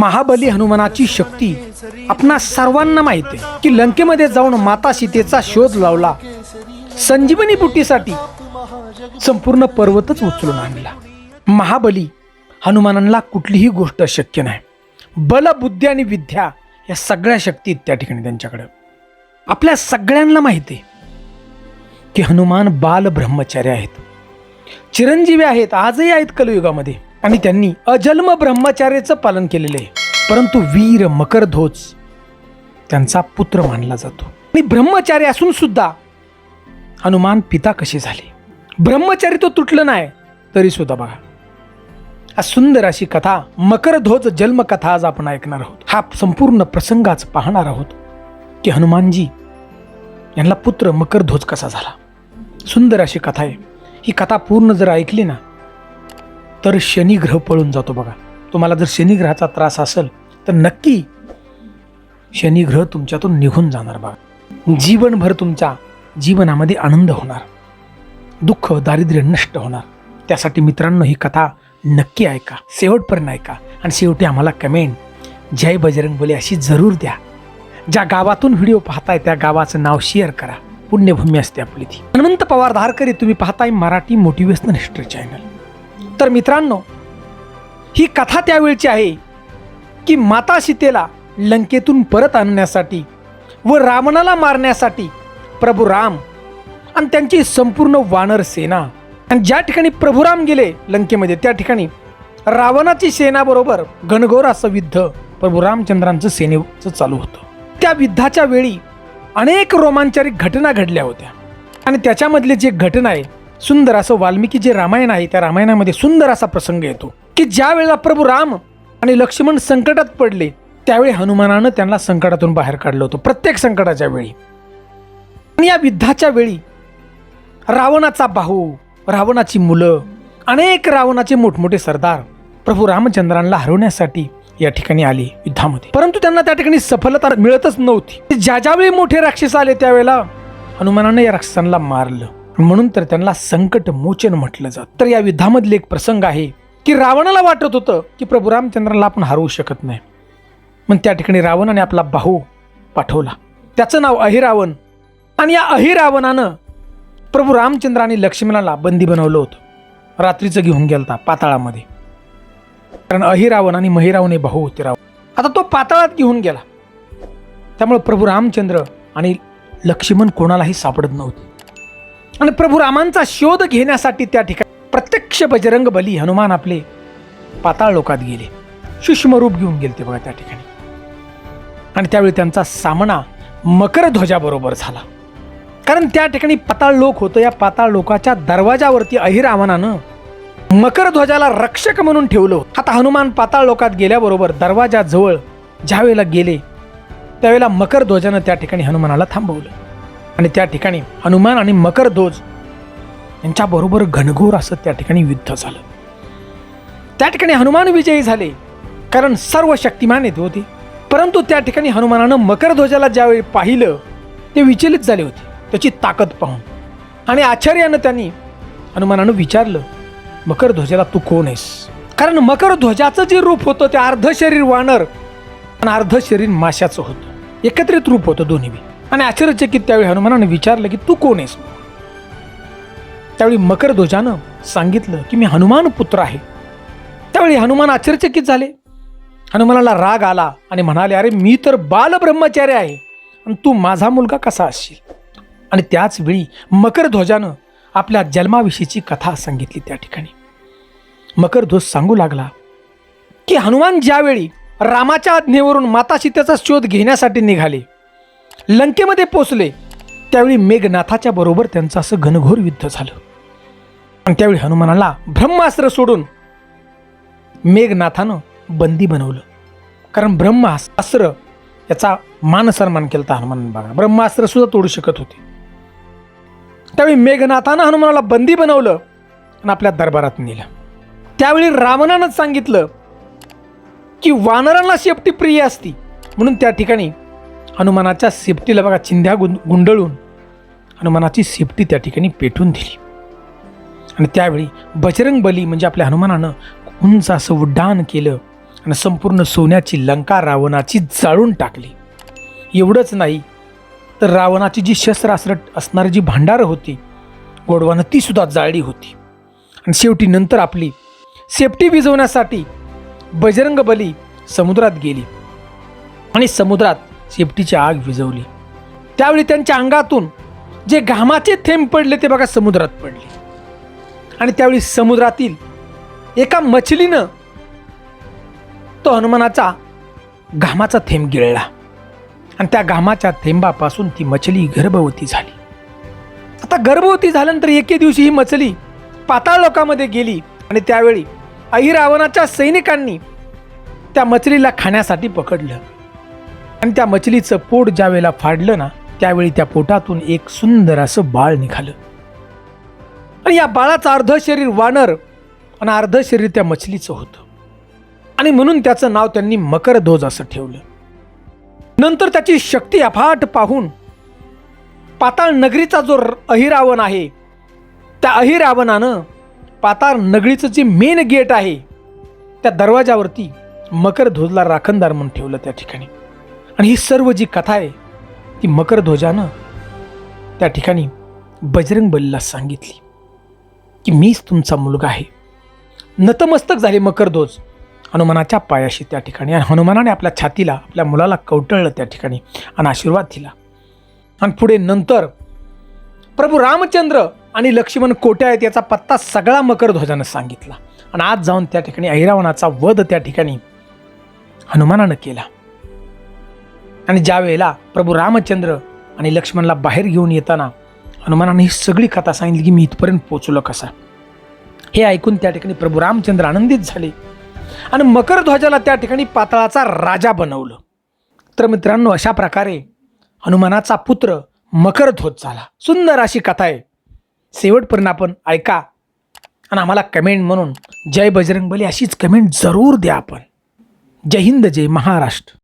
महाबली हनुमानाची शक्ती आपणा सर्वांना माहिती आहे की लंकेमध्ये जाऊन माता सीतेचा शोध लावला. संजीवनी बुटीसाठी संपूर्ण पर्वतच उचलून आणला. महाबली हनुमानांना कुठलीही गोष्ट शक्य नाही. बल बुद्धी आणि विद्या या सगळ्या शक्ती त्या ठिकाणी त्यांच्याकडे. आपल्या सगळ्यांना माहिती आहे की हनुमान बाल ब्रह्मचारी आहेत. चिरंजीवी आहेत आजही आहेत कलयुगामध्ये. आणि त्यांनी अजन्म ब्रह्मचार्याचं पालन केलेलं आहे. परंतु वीर मकरध्वज त्यांचा पुत्र मानला जातो. आणि ब्रह्मचारी असून सुद्धा हनुमान पिता कसे झाले? ब्रह्मचारी तो तुटलं नाही तरी सुद्धा बघा. आज सुंदर अशी कथा मकरध्वज जन्मकथा आज आपण ऐकणार आहोत. हा संपूर्ण प्रसंगाच पाहणार आहोत की हनुमानजी यांना पुत्र मकरध्वज कसा झाला? सुंदर अशी कथा आहे. ही कथा पूर्ण जर ऐकली ना तर शनिग्रह पळून जातो बघा. तुम्हाला जर शनिग्रहाचा त्रास असेल तर नक्की शनिग्रह तुमच्यातून निघून जाणार बघा. जीवनभर तुमच्या जीवनामध्ये आनंद होणार. दुःख दारिद्र्य नष्ट होणार. त्यासाठी मित्रांनो ही कथा नक्की ऐका शेवटपर्यंत ऐका आणि शेवटी आम्हाला कमेंट जय बजरंग बोले अशी जरूर द्या. ज्या गावातून व्हिडिओ पाहताय त्या गावाचं नाव शेअर करा. पुण्यभूमी असते आपली ती. अनंत पवार धारकरी तुम्ही पाहताय मराठी मोटिवेशनल हिस्ट्री चॅनल तर मित्रांनो ही कथा त्यावेळची आहे की माता सीतेला लंकेतून परत आणण्यासाठी व रावणाला मारण्यासाठी प्रभू राम आणि त्यांची संपूर्ण वानर सेना. आणि ज्या ठिकाणी प्रभू राम गेले लंकेमध्ये त्या ठिकाणी रावणाची सेनाबरोबर घनघोर असं युद्ध प्रभू रामचंद्रांचं सेनेचं चालू होतं. त्या युद्धाच्या वेळी अनेक रोमांचरिक घटना घडल्या होत्या. आणि त्याच्यामधले जे घटना आहे सुंदर असं वाल्मिकी जे रामायण आहे त्या रामायणामध्ये सुंदर असा प्रसंग येतो की ज्या वेळेला प्रभू राम आणि लक्ष्मण संकटात पडले त्यावेळी हनुमानानं त्यांना संकटातून बाहेर काढलं होतं प्रत्येक संकटाच्या वेळी. आणि या युद्धाच्या वेळी रावणाचा भाऊ रावणाची मुलं अनेक रावणाचे मोठमोठे सरदार प्रभू रामचंद्रांना हरवण्यासाठी या ठिकाणी आले युद्धामध्ये. परंतु त्यांना त्या ठिकाणी सफलता मिळतच नव्हती. ज्या ज्यावेळी मोठे राक्षस आले त्यावेळेला हनुमानानं या राक्षसांना मारलं. म्हणून तर त्यांना संकट मोचन म्हटलं जात. तर या युद्धामधले एक प्रसंग आहे की रावणाला वाटत होतं की प्रभू रामचंद्राला आपण हरवू शकत नाही. मग त्या ठिकाणी रावणाने आपला भाऊ पाठवला. त्याचं नाव अहिरावण. आणि या अहिरावणानं प्रभू रामचंद्र आणि लक्ष्मणाला बंदी बनवलं होतं. रात्रीचं घेऊन गेलता पाताळामध्ये. कारण अहिरावण आणि महिरावण हे भाऊ होते राव. आता तो पाताळात घेऊन गेला. त्यामुळे प्रभू रामचंद्र आणि लक्ष्मण कोणालाही सापडत नव्हते. आणि प्रभू रामांचा शोध घेण्यासाठी त्या ठिकाणी प्रत्यक्ष बजरंग बली हनुमान आपले पाताळ लोकात गेले. सूक्ष्म रूप घेऊन गेले ते बघा त्या ठिकाणी. आणि त्यावेळी त्यांचा सामना मकरध्वजाबरोबर झाला. कारण त्या ठिकाणी पाताळ लोक होतं. या पाताळ लोकाच्या दरवाजावरती अहिरावणानं मकरध्वजाला रक्षक म्हणून ठेवलं आता हनुमान पाताळ लोकात गेल्याबरोबर दरवाजाजवळ ज्या वेळेला गेले त्यावेळेला मकरध्वजानं त्या ठिकाणी हनुमानाला थांबवलं. आणि त्या ठिकाणी हनुमान आणि मकरध्वज यांच्याबरोबर घनघोर असं त्या ठिकाणी युद्ध झालं. त्या ठिकाणी हनुमान विजयी झाले कारण सर्व शक्तिमान येत होते. परंतु त्या ठिकाणी हनुमानानं मकरध्वजाला ज्यावेळी पाहिलं ते विचलित झाले होते त्याची ताकद पाहून. आणि आचार्यानं त्यांनी हनुमानानं विचारलं मकरध्वजाला तू कोण आहेस? कारण मकरध्वजाचं जे रूप होतं ते अर्ध शरीर वानर आणि अर्ध शरीर माशाचं होतं. एकत्रित रूप होतं दोन्ही बी. आणि आश्चर्यचकित त्यावेळी हनुमानानं विचारलं की तू कोण आहेस? त्यावेळी मकरध्वजानं सांगितलं की मी हनुमान पुत्र आहे. त्यावेळी हनुमान आश्चर्यचकित झाले. हनुमानाला राग आला आणि म्हणाले अरे मी तर बालब्रह्मचारी आहे आणि तू माझा मुलगा कसा असशील? आणि त्याच वेळी मकरध्वजानं आपल्या जन्माविषयीची कथा सांगितली त्या ठिकाणी. मकरध्वज सांगू लागला की हनुमान ज्यावेळी रामाच्या आज्ञेवरून माता सीतेचा शोध घेण्यासाठी निघाले लंकेमध्ये पोचले त्यावेळी मेघनाथाच्या बरोबर त्यांचं असं घनघोर युद्ध झालं. आणि त्यावेळी हनुमानाला ब्रह्मास्त्र सोडून मेघनाथानं बंदी बनवलं. कारण ब्रह्मास्त्र याचा मान सन्मान केला होता हनुमान बघा ब्रह्मास्त्र सुद्धा तोडू शकत होते. त्यावेळी मेघनाथानं हनुमानाला बंदी बनवलं आणि आपल्या दरबारात नेलं. त्यावेळी रावणानंच सांगितलं की वानरांना शेपटी प्रिय असती म्हणून त्या ठिकाणी हनुमानाच्या सेफ्टीला बघा चिंध्या गुं गुंडळून हनुमानाची सेफ्टी त्या ठिकाणी पेटून दिली. आणि त्यावेळी बजरंग बली म्हणजे आपल्या हनुमानानं उंच असं उड्डाण केलं आणि संपूर्ण सोन्याची लंका रावणाची जाळून टाकली. एवढंच नाही तर रावणाची जी शस्त्रास्त्र असणारी जी भांडारं होती गोडवानं तीसुद्धा जाळली होती. आणि शेवटी नंतर आपली सेफ्टी भिजवण्यासाठी बजरंग बली समुद्रात गेली. आणि समुद्रात शेपटीची आग विझवली. त्यावेळी त्यांच्या अंगातून जे घामाचे थेंब पडले ते बघा समुद्रात पडले. आणि त्यावेळी समुद्रातील एका मछलीनं तो हनुमानाचा घामाचा थेंब गिळला. आणि त्या घामाच्या थेंबापासून ती मछली गर्भवती झाली. आता गर्भवती झाल्यानंतर एके दिवशी ही मछली पाताळ लोकामध्ये गेली आणि त्यावेळी अहिरावणाच्या सैनिकांनी त्या मछलीला खाण्यासाठी पकडलं. आणि त्या मछलीचं पोट ज्यावेळेला फाडलं ना त्यावेळी त्या पोटातून एक सुंदर असं बाळ निघालं. आणि या बाळाचं अर्ध शरीर वानर आणि अर्ध शरीर त्या मछलीचं होतं. आणि म्हणून त्याचं नाव त्यांनी मकरध्वज असं ठेवलं. नंतर त्याची शक्ती अफाट पाहून पाताळ नगरीचा जो अहिरावण आहे त्या अहिरावणानं पाताळ नगरीचं जे मेन गेट आहे त्या दरवाजावरती मकरध्वजला राखणदार म्हणून ठेवलं त्या ठिकाणी. आणि ही सर्व जी कथा आहे ती मकरध्वजानं त्या ठिकाणी बजरंग बलीला सांगितली की मीच तुमचा मुलगा आहे. नतमस्तक झाले मकरध्वज हनुमानाच्या पायाशी त्या ठिकाणी आणि हनुमानाने आपल्या छातीला आपल्या मुलाला कवटळलं त्या ठिकाणी आणि आशीर्वाद दिला. आणि पुढे नंतर प्रभू रामचंद्र आणि लक्ष्मण कोट्या आहेत याचा पत्ता सगळा मकरध्वजानं सांगितला. आणि आज जाऊन त्या ठिकाणी ऐरावणाचा वध त्या ठिकाणी हनुमानानं केला. आणि ज्या वेळेला प्रभू रामचंद्र आणि लक्ष्मणला बाहेर घेऊन येताना हनुमानाने ही सगळी कथा सांगितली की मी इथपर्यंत पोचलो कसा? हे ऐकून त्या ठिकाणी प्रभू रामचंद्र आनंदित झाले. आणि मकरध्वजाला त्या ठिकाणी पाताळाचा राजा बनवलं. तर मित्रांनो अशा प्रकारे हनुमानाचा पुत्र मकरध्वज झाला. सुंदर अशी कथा आहे. शेवटपर्यंत आपण ऐका आणि आम्हाला कमेंट म्हणून जय बजरंगबली अशीच कमेंट जरूर द्या आपण. जय हिंद जय महाराष्ट्र.